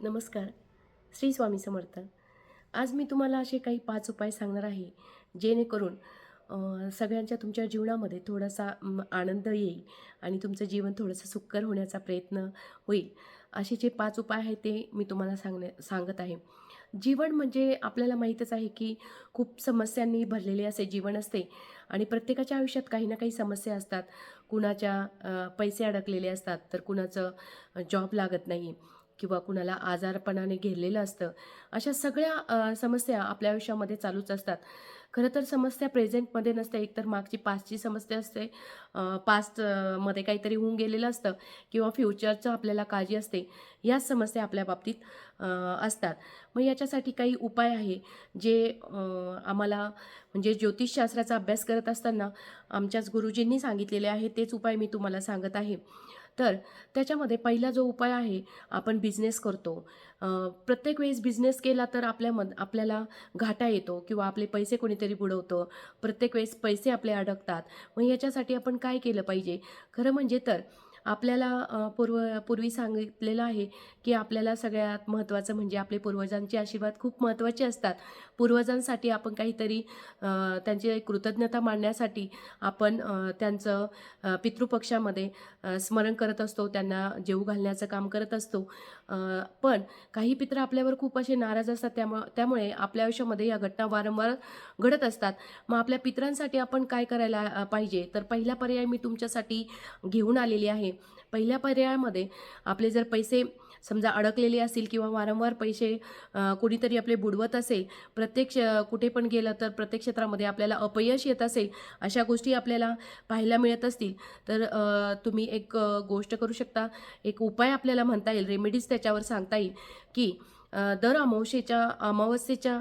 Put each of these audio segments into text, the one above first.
नमस्कार. श्री स्वामी समर्थ. आज मी तुम्हाला असे काही पाच उपाय सांगणार आहे जेणेकरून सगळ्यांच्या तुमच्या जीवनामध्ये थोडासा आनंद येईल आणि तुमचं जीवन थोडंसं सुकर होण्याचा प्रयत्न होईल. असे जे पाच उपाय आहेत ते मी तुम्हाला सांगण्या सांगत आहे. जीवन म्हणजे आपल्याला माहीतच आहे की खूप समस्यांनी भरलेले असे जीवन असते आणि प्रत्येकाच्या आयुष्यात काही ना काही समस्या असतात. कुणाच्या पैसे अडकलेले असतात तर कुणाचं जॉब लागत नाही. किंवा कुणाला आजारपणाने घेरलेलं असतं अशा सगळ्या समस्या आपल्या आयुष्यामध्ये चालूच असतात. खरं तर समस्या प्रेझेंटमध्ये नसते. एकतर मागची पास्टची समस्या असते पास्टमध्ये काहीतरी होऊन गेलेलं असतं किंवा फ्युचरचं आपल्याला काळजी असते याच समस्या आपल्या बाबतीत असतात. मग याच्यासाठी काही उपाय आहे जे आम्हाला म्हणजे ज्योतिषशास्त्राचा अभ्यास करत असताना आमच्याच गुरुजींनी सांगितलेले आहे तेच उपाय मी तुम्हाला सांगत आहे. तर त्याच्यामध्ये पहिला जो उपाय आहे आपण बिझनेस करतो. प्रत्येक वेळेस बिझनेस केला तर आपल्या आपल्यामध आपल्याला घाटा येतो किंवा आपले पैसे कोणीतरी बुडवतं. प्रत्येक वेळेस पैसे आपले अडकतात. मग याच्यासाठी आपण काय केलं पाहिजे? खरं म्हणजे तर आपल्याला पूर्व पूर्वी सांगितलेलं आहे की आपल्याला सगळ्यात महत्त्वाचं म्हणजे आपले पूर्वजांचे आशीर्वाद खूप महत्त्वाचे असतात. पूर्वजांसाठी आपण काहीतरी त्यांची कृतज्ञता मांडण्यासाठी आपण त्यांचं पितृपक्षामध्ये स्मरण करत असतो त्यांना जेऊ घालण्याचं काम करत असतो. पण काही पित्र आपल्यावर खूप असे नाराज असतात त्यामुळे त्यामुळे आपल्या आयुष्यामध्ये या घटना वारंवार घडत असतात. मग आपल्या पित्रांसाठी आपण काय करायला पाहिजे? तर पहिला पर्याय मी तुमच्यासाठी घेऊन आलेली आहे. पहिल्या पर्यायामध्ये आपले जर पैसे समजा अडकलेली असतील किंवा वारंवार पैसे कुणीतरी कोणीतरी आपले बुडवत असेल प्रत्यक्ष कुठे पण गेलं तर प्रत्येक क्षेत्रामध्ये आपल्याला अपयश येत असेल अशा गोष्टी आपल्याला पाहायला मिळत असतील. तर तुम्ही एक गोष्ट करू शकता. एक उपाय आपल्याला म्हणता येईल रेमेडीज त्याच्यावर सांगता येईल की दर अमावस्येच्या अमावस्येच्या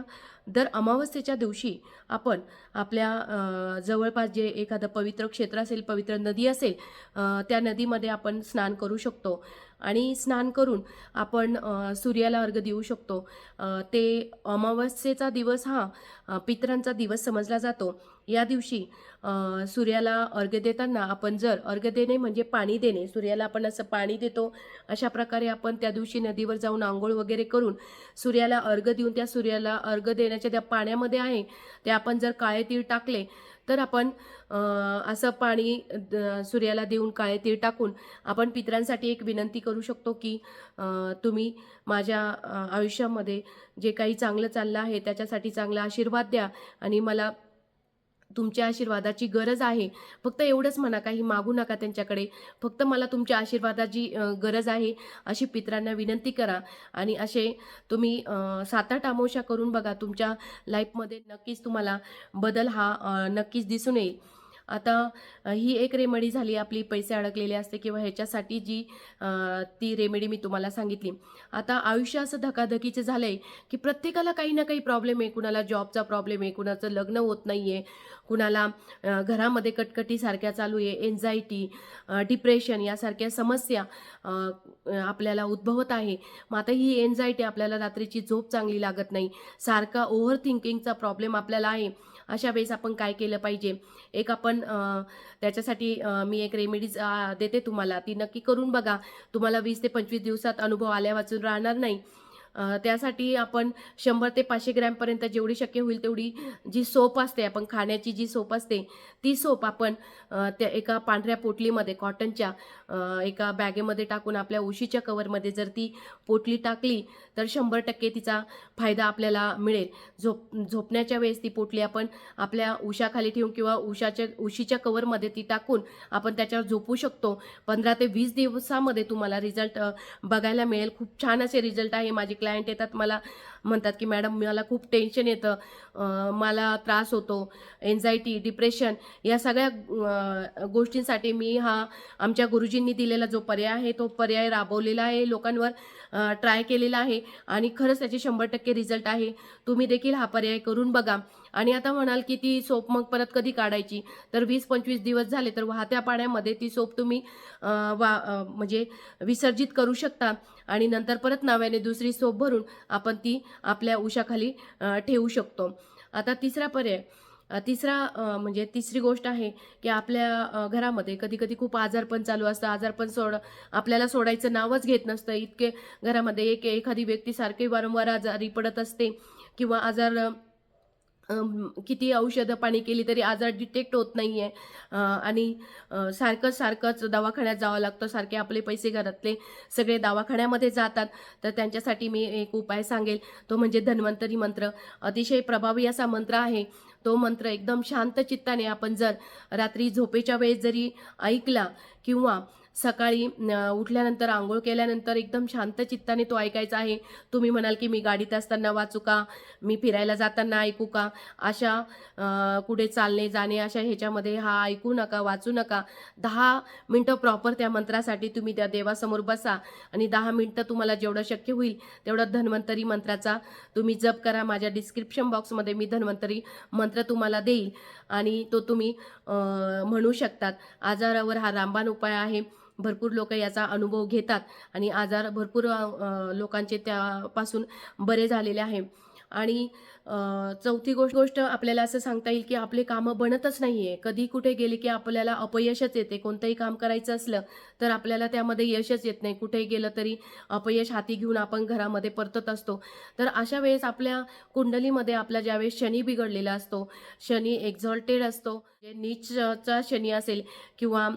दर अमावस्येच्या दिवशी आपण आपल्या जवळपास जे एखादं पवित्र क्षेत्र असेल पवित्र नदी असेल त्या नदीमध्ये आपण स्नान करू शकतो. आणि स्नान करून आपण सूर्याला अर्घ देऊ शकतो. ते अमावस्येचा दिवस हा पितरांचा दिवस समजला जातो. या दिवशी सूर्याला अर्घ्य देताना आपण जर अर्घ्य देणे म्हणजे पाणी देणे. सूर्याला आपण असं पाणी देतो अशा प्रकारे आपण त्या दिवशी नदीवर जाऊन आंघोळ वगैरे करून सूर्याला अर्घ देऊन त्या सूर्याला अर्घ महिन्याच्या त्या पाण्यामध्ये आहे ते आपण जर काळे तीळ टाकले तर आपण असं पाणी द- सूर्याला देऊन काळे तीळ टाकून आपण पितरांसाठी एक विनंती करू शकतो की तुम्ही माझ्या आयुष्यामध्ये जे काही चांगलं चाललं आहे त्याच्यासाठी चांगला आशीर्वाद द्या आणि मला तुमच्या आशीर्वादाची गरज आहे. फक्त एवढंच म्हणा काही मागू नका त्यांच्याकडे. फक्त मला तुमच्या आशीर्वादाची गरज आहे. अशी पितरांना विनंती करा. आणि असे तुम्ही सात आठ करून बघा. तुमच्या लाईफमध्ये नक्कीच तुम्हाला बदल हा नक्कीच दिसून येईल. आता ही एक रेमेडी झाली आपली पैसे अडकलेले असते किंवा ह्याच्यासाठी जी ती रेमेडी मी तुम्हाला सांगितली. आता आयुष्य असं धकाधकीचं झालं आहे की प्रत्येकाला काही ना काही प्रॉब्लेम आहे. कुणाला जॉबचा प्रॉब्लेम आहे कुणाचं लग्न होत नाही आहे कुणाला घरामध्ये कटकटी सारख्या चालू आहे एन्झायटी डिप्रेशन यासारख्या समस्या आपल्याला उद्भवत आहे. मग आता ही एन्झायटी आपल्याला रात्रीची झोप चांगली लागत नाही. सारखा ओव्हर थिंकिंगचा प्रॉब्लेम आपल्याला आहे. अशा वेळेस आपण काय केलं पाहिजे? एक आपण पण त्याच्यासाठी मी एक रेमेडीज देते तुम्हाला. ती नक्की करून बघा. तुम्हाला वीस ते पंचवीस दिवसात अनुभव आल्या वाचून राहणार नाही. त्यासाठी आपण शंभर ते पाचशे ग्रॅमपर्यंत जेवढी शक्य होईल तेवढी जी सोप असते आपण खाण्याची जी सोप असते ती सोप आपण त्या एका पांढऱ्या पोटलीमध्ये कॉटनच्या एका बॅगेमध्ये टाकून आपल्या उशीच्या कवरमध्ये जर ती पोटली टाकली तर शंभर टक्के तिचा फायदा आपल्याला मिळेल. झोप झोपण्याच्या वेळेस ती पोटली आपण आपल्या उशाखाली ठेवून किंवा उशाच्या उशीच्या कवरमध्ये ती टाकून आपण त्याच्यावर झोपू शकतो. पंधरा ते वीस दिवसामध्ये तुम्हाला रिझल्ट बघायला मिळेल. खूप छान असे रिझल्ट आहे माझे क्लायंट येतात मला म्हणतात की मॅडम मला खूप टेन्शन येतं. मला त्रास होतो. एन्झायटी डिप्रेशन या सगळ्या गोष्टींसाठी मी हा आमच्या गुरुजींनी दिलेला जो पर्याय आहे तो पर्याय राबवलेला आहे लोकांवर ट्राय केलेला आहे आणि खरंच त्याचे शंभर टक्के रिझल्ट आहे. तुम्ही देखील हा पर्याय करून बघा. आणि आता म्हणाल की ती सोप मग परत कधी काढायची? तर वीस पंचवीस दिवस झाले तर वाहत्या पाण्यामध्ये ती सोप तुम्ही वा म्हणजे विसर्जित करू शकता. आणि नंतर परत नव्याने दुसरी सोप भरून आपण ती आपल्या उशाखाली ठेवू शकतो आता तिसरा पर्याय तिसरा म्हणजे तिसरी गोष्ट आहे की आपल्या घरामध्ये कधी-कधी खूप आजारपण चालू असतं. आजारपण सोड आपल्याला सोडायचं नावच घेत नसतं. इतके घरामध्ये एक एखादी व्यक्ती सारखी वारंवार आजारी पडत असते किंवा आजार किती औषधं पाणी केली तरी आजार डिटेक्ट होत नाही आहे आणि सारखं सारखंच दवाखान्यात जावं लागतं. सारखे आपले पैसे घरातले सगळे दवाखान्यामध्ये जातात. तर त्यांच्यासाठी मी एक उपाय सांगेल, तो म्हणजे धन्वंतरी मंत्र. अतिशय प्रभावी असा मंत्र आहे. तो मंत्र एकदम शांत चित्ताने आपण जर रात्री झोपेच्या वेळेस जरी ऐकला किंवा सकाळी उठल्यानंतर आंघोळ केल्यानंतर एकदम शांत चित्ताने तो ऐकायचा आहे. तुम्ही म्हणाल की मी गाडीत असताना वाचू का? मी फिरायला जाताना ऐकू का? अशा कुठे चालणे जाणे अशा ह्याच्यामध्ये हा ऐकू नका, वाचू नका. दहा मिनटं प्रॉपर त्या मंत्रासाठी तुम्ही त्या देवासमोर बसा आणि दहा मिनटं तुम्हाला जेवढं शक्य होईल तेवढं धन्वंतरी मंत्राचा तुम्ही जप करा. माझ्या डिस्क्रिप्शन बॉक्समध्ये मी धन्वंतरी मंत्र तुम्हाला देईल आणि तो तुम्ही म्हणू शकतात. आजारावर हा रामबाण उपाय आहे. भरपूर लोकं याचा अनुभव घेतात आणि आजार भरपूर लोकांचे त्यापासून बरे झालेले आहे. आणि चौथी गोष्ट गोष्ट आपल्याला असं सांगता येईल की आपले कामं बनतच नाही आहे. कधी कुठे गेले की आपल्याला अपयशच येते. कोणतंही काम करायचं असलं तर आपल्याला त्यामध्ये यशच येत नाही. कुठेही गेलं तरी अपयश हाती घेऊन आपण घरामध्ये परतत असतो. तर अशा वेळेस आपल्या कुंडलीमध्ये आपला ज्यावेळेस शनी बिघडलेला असतो, शनी एक्झॉल्टेड असतो, जे नीचचा शनी असेल किंवा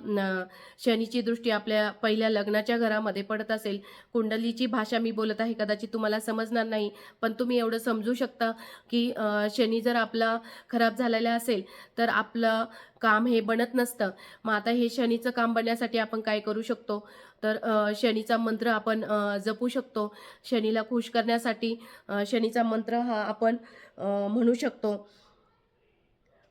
शनीची दृष्टी आपल्या पहिल्या लग्नाच्या घरामध्ये पडत असेल. कुंडलीची भाषा मी बोलत आहे कदाचित तुम्हाला समजणार नाही. पण तुम्ही एवढं समजू शकता की शनी जर आपला खराब झालेला असेल तर आपलं काम हे बनत नसतं. मग आता हे शनीचं काम बनण्यासाठी आपण काय करू शकतो? तर शनीचा मंत्र आपण जपू शकतो. शनीला खुश करण्यासाठी शनीचा मंत्र हा आपण म्हणू शकतो.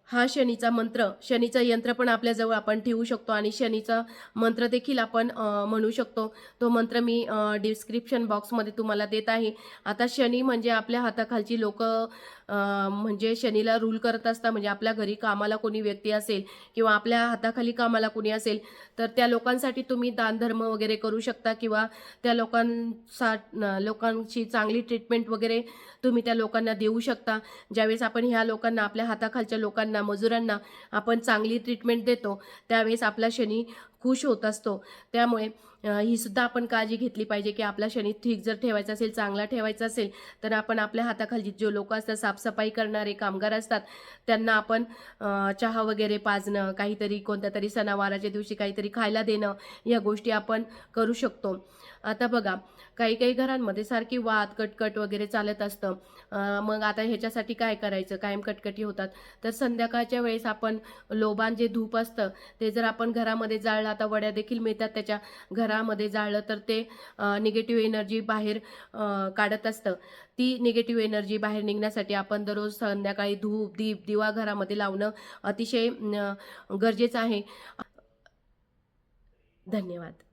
हा शनीचा मंत्र, शनीचं यंत्र पण आपल्याजवळ आपण ठेवू शकतो आणि शनीचा मंत्र देखील आपण म्हणू शकतो. तो मंत्र मी डिस्क्रिप्शन बॉक्समध्ये तुम्हाला देत आहे. आता शनी म्हणजे आपल्या हाताखालची लोकं म्हणजे शनीला रूल करत असता म्हणजे आपल्या घरी कामाला कोणी व्यक्ती असेल किंवा आपल्या हाताखाली कामाला कोणी असेल, तर त्या लोकांसाठी तुम्ही दानधर्म वगैरे करू शकता किंवा त्या लोकांसा लोकांची चांगली ट्रीटमेंट वगैरे तुम्ही त्या लोकांना देऊ शकता. ज्यावेळेस आपण ह्या लोकांना, आपल्या हाताखालच्या लोकांना, मजुरांना आपण चांगली ट्रीटमेंट देतो, त्यावेळेस आपला शनी खुश होत असतो. त्यामुळे ही सुद्धा आपण काळजी घेतली पाहिजे की आपला शनी ठीक जर ठेवायचा असेल, चांगला ठेवायचा असेल, तर आपण आपल्या हाताखाली जे लोक असतात, साफसफाई करणारे कामगार असतात, त्यांना आपण चहा वगैरे पाजणं, काहीतरी कोणत्यातरी सणावाराच्या दिवशी काहीतरी खायला देणं, या गोष्टी आपण करू शकतो. आता बघा, काही-काही घरांमध्ये सारखी वाद, कटकट वगैरे चालत असतं. मग आता ह्याच्यासाठी काय करायचं? कायम कटकटी होतात. तर संध्याकाळच्या वेळेस आपण लोबान जे धूप असतं, ते जर आपण घरामध्ये जाळलं, आता वड्या देखील मिळतात त्याच्या, घरामध्ये जाळलं तर ते निगेटिव्ह एनर्जी बाहेर काढत असतं. ती निगेटिव्ह एनर्जी बाहेर निघण्यासाठी आपण दररोज संध्याकाळी धूप, दीप, दिवा घरामध्ये लावणं अतिशय गरजेचं आहे. धन्यवाद.